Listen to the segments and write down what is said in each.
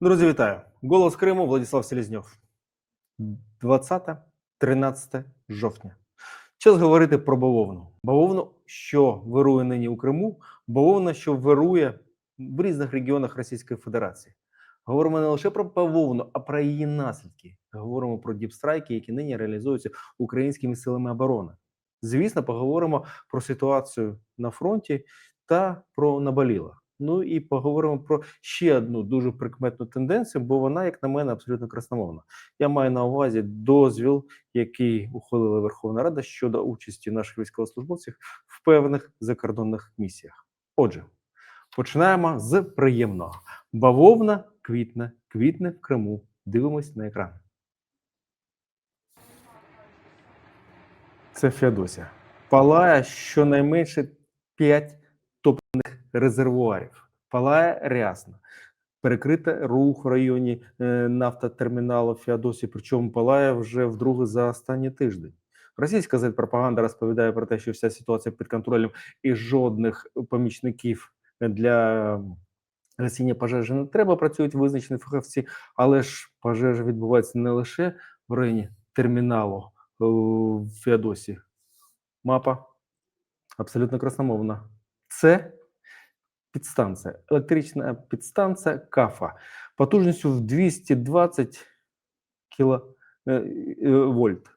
Друзі, вітаю! Голос Криму Владислав Селезньов. 20-13 жовтня. Час говорити про бавовну. Бавовну, що вирує нині у Криму, бавовна, що вирує в різних регіонах Російської Федерації. Говоримо не лише про бавовну, а про її наслідки. Говоримо про діпстрайки, які нині реалізуються українськими силами оборони. Звісно, поговоримо про ситуацію на фронті та про наболіло. Ну і поговоримо про ще одну дуже прикметну тенденцію, бо вона, як на мене, абсолютно красномовна. Я маю на увазі дозвіл, який ухвалила Верховна Рада щодо участі наших військовослужбовців в певних закордонних місіях. Отже, починаємо з приємного. Бавовна квітне, квітне в Криму. Дивимось на екран. Це Феодосія. Палає щонайменше 5 топливних резервуарів. Палає рясно. Перекрите рух в районі е, нафтотерміналу Феодосії, причому палає вже вдруге за останній тиждень. Російська Z-пропаганда розповідає про те, що вся ситуація під контролем і жодних помічників для гасіння пожежі не треба. Працюють визначені фахівці, але ж пожежа відбувається не лише в районі терміналу е, в Феодосії. Мапа абсолютно красномовна. Це підстанція, електрична підстанція КАФА потужністю в 220 кВт.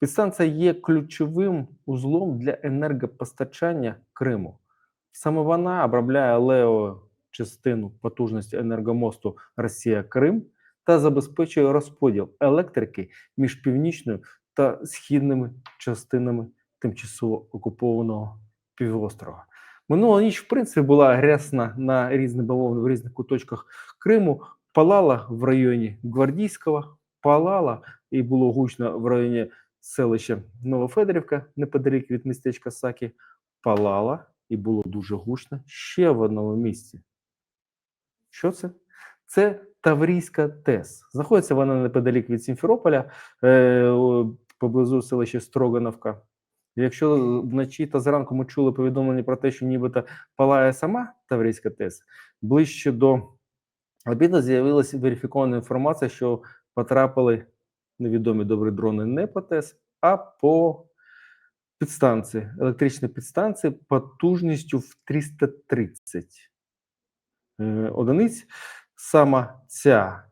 Підстанція є ключовим узлом для енергопостачання Криму. Саме вона обробляє лео частину потужності енергомосту Росія-Крим та забезпечує розподіл електрики між північною та східними частинами тимчасово окупованого півострова. Минула ніч, в принципі, була грязна на різні бавовни в різних куточках Криму. Палала в районі Гвардійського, палала і було гучно в районі селища Новофедорівка, неподалік від містечка Сакі. Палала і було дуже гучно ще в одному місці. Що це? Це Таврійська ТЕС. Знаходиться вона неподалік від Сімферополя, е, поблизу селища Строгановка. Якщо вночі та зранку ми чули повідомлення про те, що нібито палає сама Таврійська ТЕС, ближче до обіду з'явилася верифікована інформація, що потрапили невідомі добрі дрони не по ТЕС, а по підстанції, електричній підстанції потужністю в 330 е, одиниць. Саме ця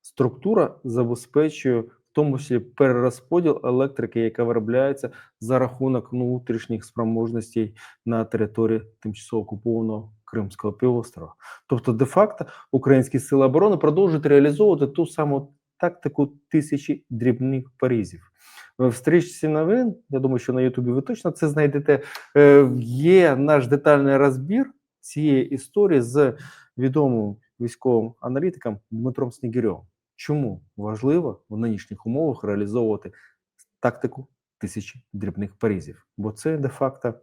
структура забезпечує тому числі перерозподіл електрики, яка виробляється за рахунок внутрішніх спроможностей на території тимчасово окупованого Кримського півострова. Тобто, де-факто, українські сили оборони продовжують реалізовувати ту саму тактику тисячі дрібних порізів. В стрічці новин, я думаю, що на Ютубі ви точно це знайдете. е, Є наш детальний розбір цієї історії з відомим військовим аналітиком Дмитром Снігирьовим. Чому важливо в нинішніх умовах реалізовувати тактику тисячі дрібних порізів? Бо це де-факто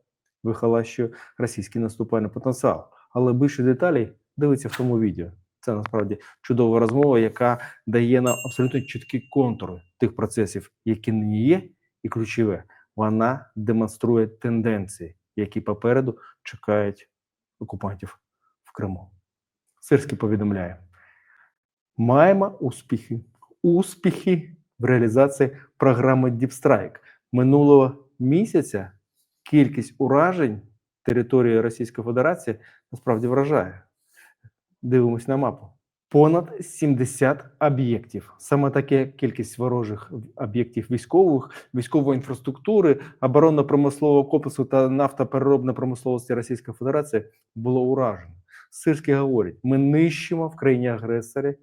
вихолащує російський наступальний потенціал. Але більше деталей дивиться в тому відео. Це насправді чудова розмова, яка дає нам абсолютно чіткі контури тих процесів, які нині є, і ключове, вона демонструє тенденції, які попереду чекають окупантів в Криму. Сирський повідомляє: маємо успіхи, успіхи в реалізації програми Strike. Минулого місяця кількість уражень території Російської Федерації насправді вражає. Дивимось на мапу. Понад 70 об'єктів. Саме таке кількість ворожих об'єктів військових, військової інфраструктури, оборонно-промислового комплексу та нафтопереробної промисловості Російської Федерації було уражено. Сирський говорить: ми нищимо в країні агресорі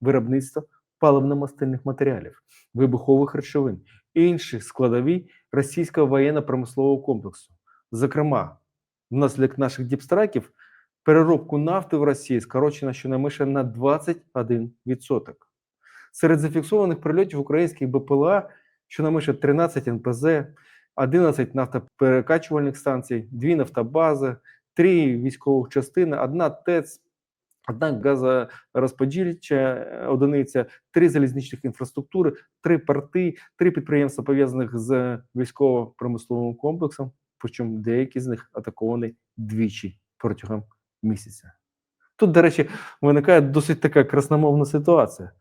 виробництво паливно-мастильних матеріалів, вибухових речовин, інші складові російського воєнно-промислового комплексу. Зокрема, внаслідок наших діпстрайків переробку нафти в Росії скорочено щонайменше на 21%. Серед зафіксованих прильотів українських БПЛА щонайменше 13 НПЗ, 11 нафтоперекачувальних станцій, 2 нафтобази, 3 військових частини, 1 ТЕЦ, одна газорозподільча одиниця, 3 залізничних інфраструктури, 3 порти, 3 підприємства пов'язаних з військово-промисловим комплексом, причому деякі з них атаковані двічі протягом місяця. Тут, до речі, виникає досить така красномовна ситуація.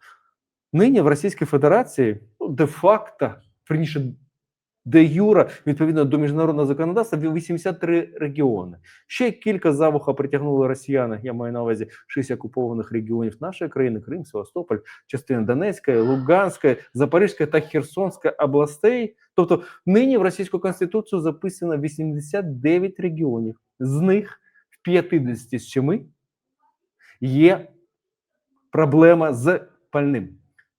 Нині в Російській Федерації ну, де-факто, верніше, де юра, відповідно до міжнародного законодавства, 83 регіони. Ще кілька за вуха притягнули росіяни. Я маю на увазі 6 окупованих регіонів нашої країни: Крим, Севастополь, частина Донецької, Луганської, Запорізької та Херсонської областей. Тобто, нині в російську конституцію записано 89 регіонів. З них в 50 з 7 є проблема з пальним.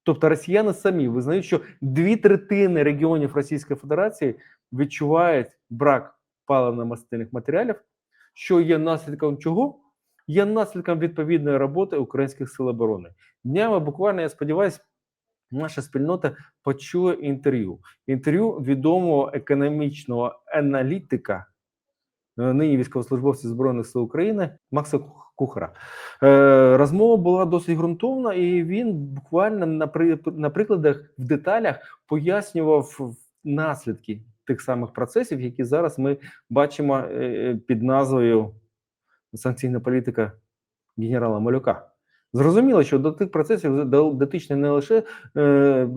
Тобто росіяни самі визнають, що дві третини регіонів Російської Федерації відчувають брак паливно-мастильних матеріалів, що є наслідком чого? Є наслідком відповідної роботи українських сил оборони. Днями буквально, я сподіваюся, наша спільнота почує інтерв'ю. Інтерв'ю відомого економічного аналітика, нині військовослужбовця Збройних сил України Макса Кухара. Е, розмова була досить ґрунтовна, і він буквально на, на прикладах в деталях пояснював наслідки тих самих процесів, які зараз ми бачимо е, під назвою санкційна політика генерала Малюка. Зрозуміло, що до тих процесів до- дотичні не лише е,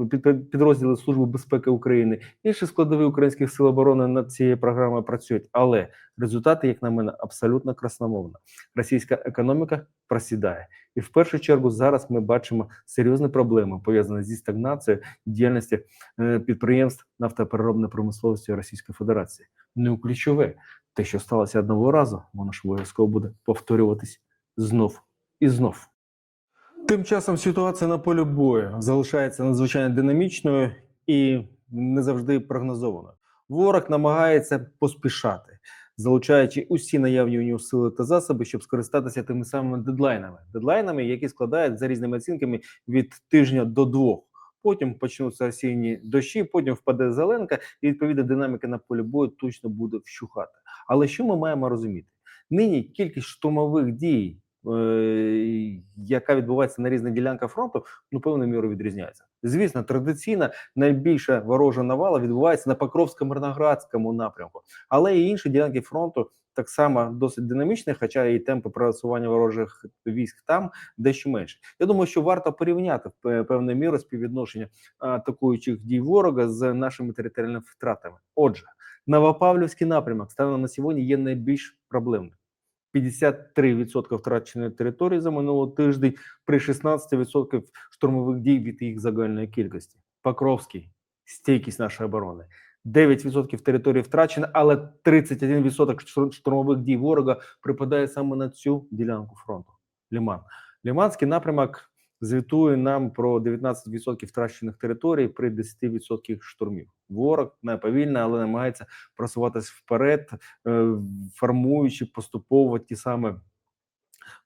підрозділи Служби безпеки України, інші складові українських сил оборони над цією програмою працюють, але результати, як на мене, абсолютно красномовно. Російська економіка просідає, і в першу чергу зараз ми бачимо серйозні проблеми пов'язані зі стагнацією діяльності е, підприємств нафтопереробної промисловості Російської Федерації. Ну і ключове, те, що сталося одного разу, воно ж обов'язково буде повторюватись знов і знов. Тим часом ситуація на полі бою залишається надзвичайно динамічною і не завжди прогнозованою. Ворог намагається поспішати, залучаючи усі наявні у нього сили та засоби, щоб скористатися тими самими дедлайнами, дедлайнами, які складають за різними оцінками від тижня до двох. Потім почнуться осінні дощі, потім впаде зеленка, і відповідно динаміка на полі бою точно буде вщухати. Але що ми маємо розуміти? Нині кількість штурмових дій, яка відбувається на різних ділянках фронту, ну певною мірою відрізняється. Звісно, традиційна найбільша ворожа навала відбувається на Покровсько-Мирноградському напрямку, але і інші ділянки фронту так само досить динамічні, хоча і темпи просування ворожих військ там дещо менше. Я думаю, що варто порівняти пе- певною мірою співвідношення атакуючих дій ворога з нашими територіальними втратами. Отже, Новопавлівський напрямок станом на сьогодні є найбільш проблемним. 53% втраченої території за минулого тиждень при 16% штурмових дій від їх загальної кількості. Покровський стійкість нашої оборони. 9% території втрачено, але 31% штур- штурмових дій ворога припадає саме на цю ділянку фронту. Ліман. Ліманський напрямок звітує нам про 19% втрачених територій при 10% штурмів. Ворог не повільно, але намагається просуватись вперед, е, формуючи поступово ті самі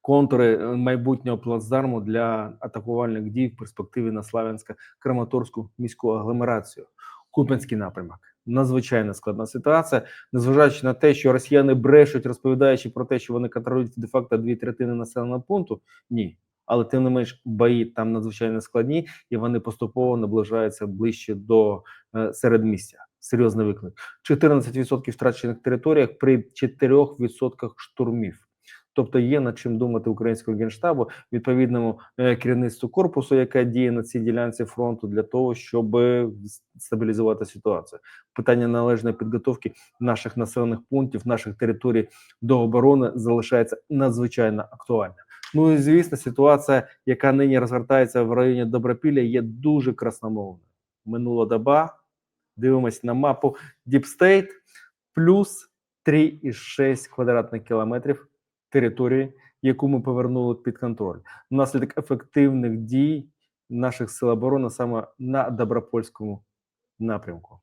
контури е, майбутнього плацдарму для атакувальних дій в перспективі на Славянсько-Краматорську міську агломерацію. Куп'янський напрямок. Надзвичайно складна ситуація, незважаючи на те, що росіяни брешуть, розповідаючи про те, що вони контролюють де-факто дві третини населеного пункту. Ні. Але тим не менш бої там надзвичайно складні, і вони поступово наближаються ближче до е, середмістя. Серйозний виклик. 14% втрачених територіях при 4% штурмів. Тобто є над чим думати українського генштабу, відповідному е, керівництву корпусу, яке діє на цій ділянці фронту, для того, щоб е, стабілізувати ситуацію. Питання належної підготовки наших населених пунктів, наших територій до оборони залишається надзвичайно актуальним. Ну і звісно, ситуація, яка нині розгортається в районі Добропілля, є дуже красномовною. Минула доба. Дивимось на мапу State, плюс 3,6 квадратних кілометрів території, яку ми повернули під контроль, внаслідок ефективних дій наших сил оборони саме на Добропольському напрямку.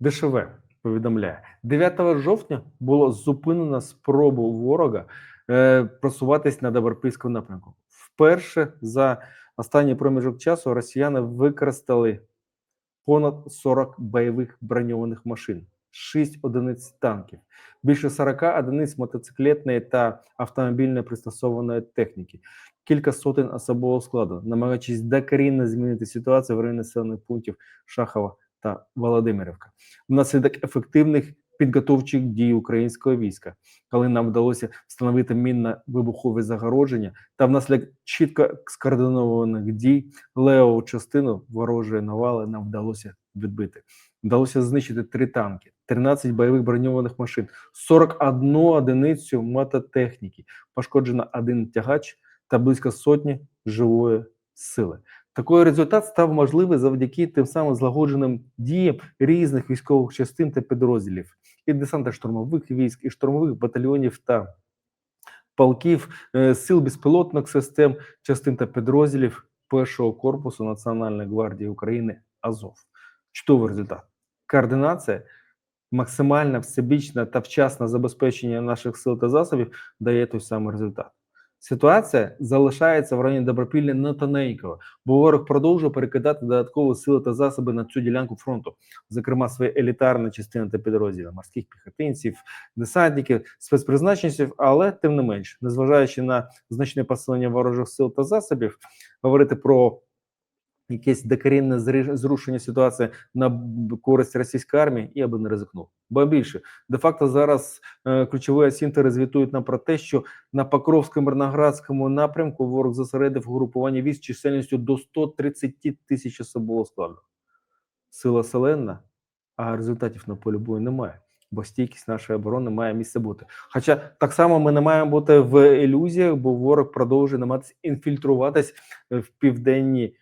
ДШВ повідомляє, 9 жовтня було зупинено спробу ворога е, просуватись на Добропільському напрямку. Вперше за останній проміжок часу росіяни використали понад 40 бойових броньованих машин, 6 одиниць танків, більше 40 одиниць мотоциклетної та автомобільної пристосованої техніки, кілька сотень особового складу, намагаючись докорінно змінити ситуацію в районі населених пунктів Шахова та Володимирівка. Внаслідок ефективних підготовчих дій українського війська, коли нам вдалося встановити мінно-вибухове загородження та внаслідок чітко скоординованих дій левову частину ворожої навали нам вдалося відбити. Вдалося знищити три танки, 13 бойових броньованих машин, 41 одиницю мототехніки, пошкоджено один тягач та близько сотні живої сили. Такий результат став можливий завдяки тим самим злагодженим діям різних військових частин та підрозділів і десанта штурмових військ, і штурмових батальйонів та полків, е, сил безпілотних систем, частин та підрозділів першого корпусу Національної гвардії України Азов. Чудовий результат. Координація, максимальне всебічне та вчасне забезпечення наших сил та засобів дає той самий результат. Ситуація залишається в районі Добропілля не тоненького, бо ворог продовжує перекидати додаткові сили та засоби на цю ділянку фронту, зокрема свої елітарні частини та підрозділи морських піхотинців, десантників, спецпризначенців, але тим не менш, незважаючи на значне посилення ворожих сил та засобів, говорити про якесь докорінне зрушення ситуації на користь російської армії, я би не ризикнув. Бо більше, де-факто зараз е, ключові асінтери звітують нам про те, що на Покровському Мирноградському напрямку ворог зосередив угрупування військ чисельністю до 130 тисяч особового складу. Сила селена, а результатів на полі бою немає. Бо стійкість нашої оборони має місце бути. Хоча так само ми не маємо бути в ілюзіях, бо ворог продовжує намагатися інфільтруватись е, в південні м,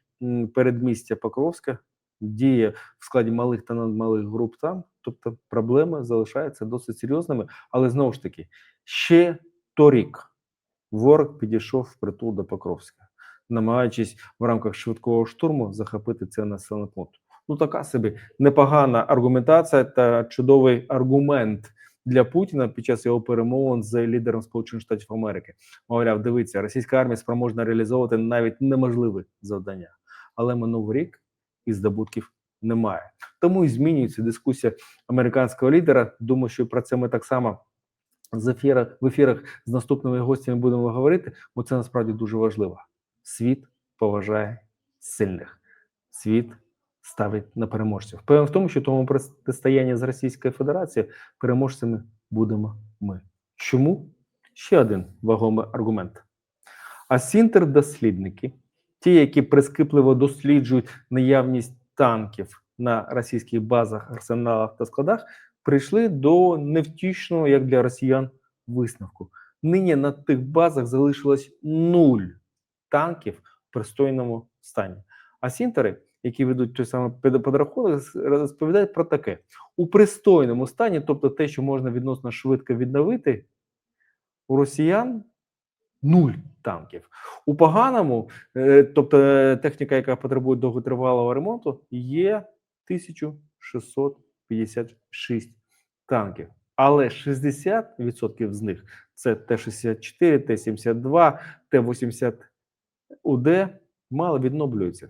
передмістя Покровська, діє в складі малих та надмалих груп там. Тобто проблеми залишаються досить серйозними. Але знову ж таки, ще торік ворог підійшов в притул до Покровська, намагаючись в рамках швидкого штурму захопити це населений пункт. Ну, така собі непогана аргументація та чудовий аргумент для Путіна під час його перемовин з лідером Сполучених Штатів Америки. Мовляв, дивіться, російська армія спроможна реалізовувати навіть неможливі завдання, але минув рік і здобутків немає. Тому і змінюється дискусія американського лідера. Думаю, що про це ми так само з ефіра, в ефірах з наступними гостями будемо говорити, бо це насправді дуже важливо. Світ поважає сильних. Світ ставить на переможців. Впевнений в тому, що тому протистоянні з Російською Федерацією переможцями будемо ми. Чому? Ще один вагомий аргумент. А сінтер-дослідники, ті, які прискіпливо досліджують наявність танків на російських базах, арсеналах та складах, прийшли до невтішного, як для росіян, висновку. Нині на тих базах залишилось нуль танків в пристойному стані. А сінтери, які ведуть той самий підрахунок, розповідають про таке: у пристойному стані, тобто те, що можна відносно швидко відновити, у росіян нуль танків. У поганому, е, тобто е, техніка, яка потребує довготривалого ремонту, є 1656 танків. Але 60% з них це Т-64, Т-72, Т-80 УД мало відновлюються.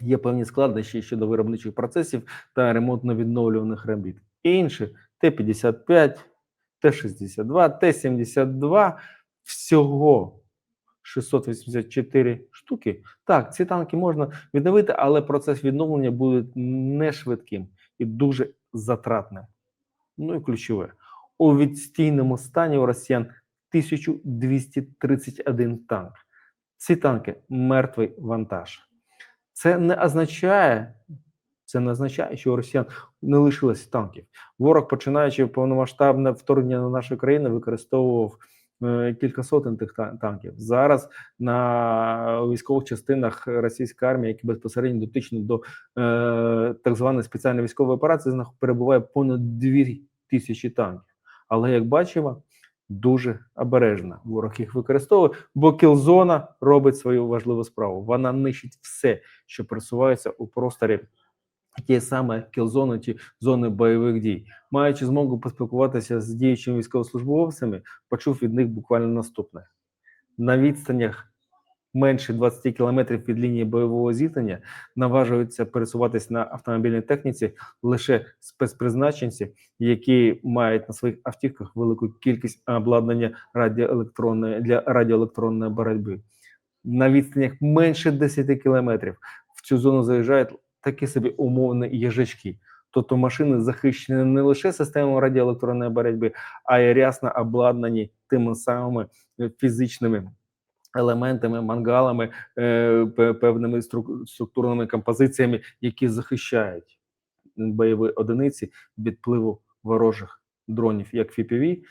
Є певні складнощі щодо виробничих процесів та ремонтно-відновлюваних робіт. Інші Т-55, Т-62, Т-72 всього 684 штуки. Так, ці танки можна відновити, але процес відновлення буде не швидким і дуже затратним. Ну і ключове. У відстійному стані у росіян 1231 танк. Ці танки мертвий вантаж. Це не означає, це не означає, що у росіян не лишилось танків. Ворог, починаючи повномасштабне вторгнення на нашу країну, використовував кілька сотень тих танків. Зараз на військових частинах російської армії, які безпосередньо дотичні до е, так званої спеціальної військової операції, перебуває понад 2 тисячі танків. Але як бачимо, дуже обережно ворог їх використовує, бо кілзона робить свою важливу справу. Вона нищить все, що пересувається у просторі. Ті саме кілзони, ті зони бойових дій, маючи змогу поспілкуватися з діючими військовослужбовцями, почув від них буквально наступне: на відстанях менше 20 кілометрів від лінії бойового зіткнення наважуються пересуватись на автомобільній техніці лише спецпризначенці, які мають на своїх автівках велику кількість обладнання радіоелектронної для радіоелектронної боротьби. На відстанях менше 10 кілометрів в цю зону заїжджають такі собі умовні їжачки. Тобто машини захищені не лише системою радіоелектронної боротьби, а й рясно обладнані тими самими е, фізичними елементами, мангалами, е, певними структурними композиціями, які захищають бойові одиниці від впливу ворожих дронів, як FPV,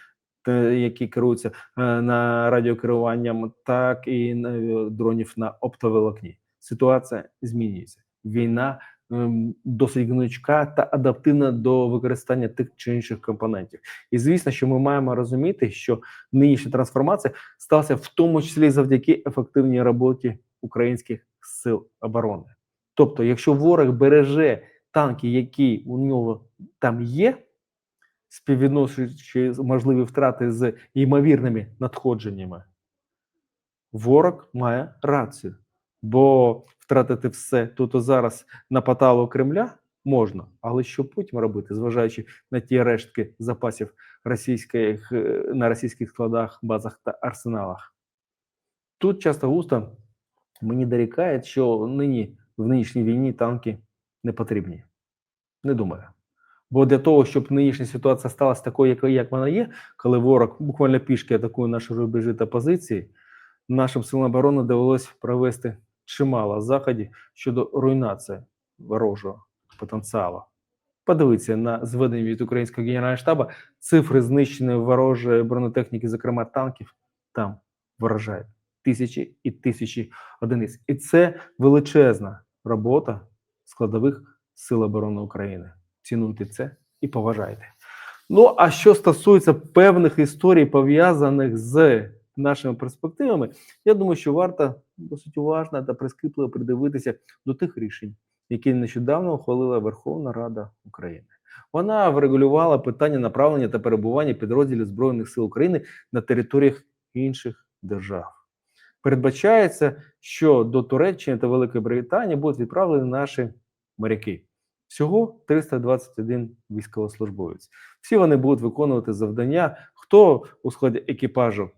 які керуються е, на радіокеруванням, так і дронів на оптоволокні. Ситуація змінюється. Війна ем, досить гнучка та адаптивна до використання тих чи інших компонентів. І звісно, що ми маємо розуміти, що нинішня трансформація сталася в тому числі завдяки ефективній роботі українських сил оборони. Тобто, якщо ворог береже танки, які у нього там є, співвідносячи можливі втрати з ймовірними надходженнями, ворог має рацію. Бо втратити все тут і зараз на поталу Кремля можна, але що потім робити, зважаючи на ті рештки запасів російських е, на російських складах, базах та арсеналах? Тут часто густо мені дорікають, що нині в нинішній війні танки не потрібні. Не думаю. Бо для того, щоб нинішня ситуація сталася такою, як вона є, коли ворог буквально пішки атакує наші рубежі та позиції, нашим силам оборони довелось провести чимало заходів щодо руйнації ворожого потенціалу. Подивіться на зведення від українського генерального штабу цифри знищеної ворожої бронетехніки, зокрема танків, там вражають тисячі і тисячі одиниць. І це величезна робота складових сил оборони України. Цінуйте це і поважайте. Ну а що стосується певних історій, пов'язаних з нашими перспективами, я думаю, що варто досить уважно та прискіпливо придивитися до тих рішень, які нещодавно ухвалила Верховна Рада України. Вона врегулювала питання направлення та перебування підрозділів Збройних сил України на територіях інших держав. Передбачається, що до Туреччини та Великої Британії будуть відправлені наші моряки. Всього 321 військовослужбовець. Всі вони будуть виконувати завдання. Хто у складі екіпажу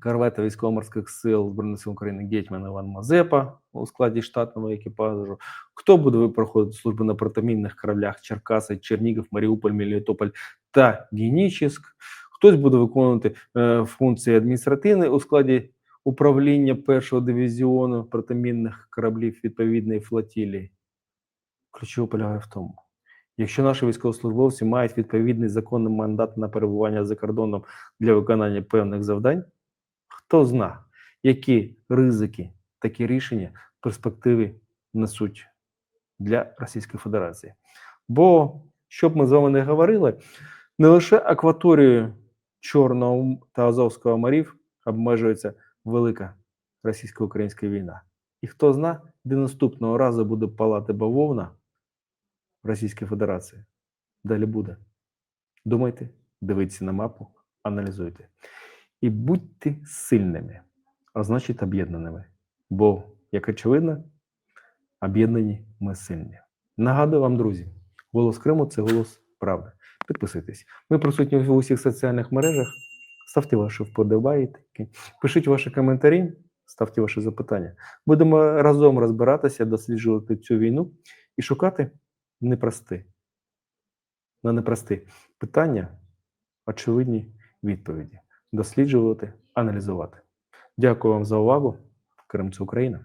корвета військово-морських сил Збройних сил України Гетьман Іван Мазепа у складі штатного екіпажу, хто буде проходити службу на протимінних кораблях Черкаси, Чернігів, Маріуполь, Мелітополь та Генічеськ, хтось буде виконувати е, функції адміністративної у складі управління першого дивізіону протимінних кораблів відповідної флотілії. Ключово полягає в тому, якщо наші військовослужбовці мають відповідний законний мандат на перебування за кордоном для виконання певних завдань, хто зна, які ризики такі рішення в перспективі несуть для Російської Федерації. Бо, щоб ми з вами не говорили, не лише акваторією Чорного та Азовського морів обмежується велика російсько-українська війна. І хто зна, де наступного разу буде палати бавовна Російської Федерації. Далі буде. Думайте, дивіться на мапу, аналізуйте. І будьте сильними, а значить об'єднаними. Бо, як очевидно, об'єднані ми сильні. Нагадую вам, друзі, голос Криму це голос правди. Підписуйтесь. Ми присутні в усіх соціальних мережах. Ставте ваші вподобайки, пишіть ваші коментарі, ставте ваші запитання. Будемо разом розбиратися, досліджувати цю війну і шукати непрості, на непрості питання, очевидні відповіді, досліджувати, аналізувати. Дякую вам за увагу. Кримцю Україна.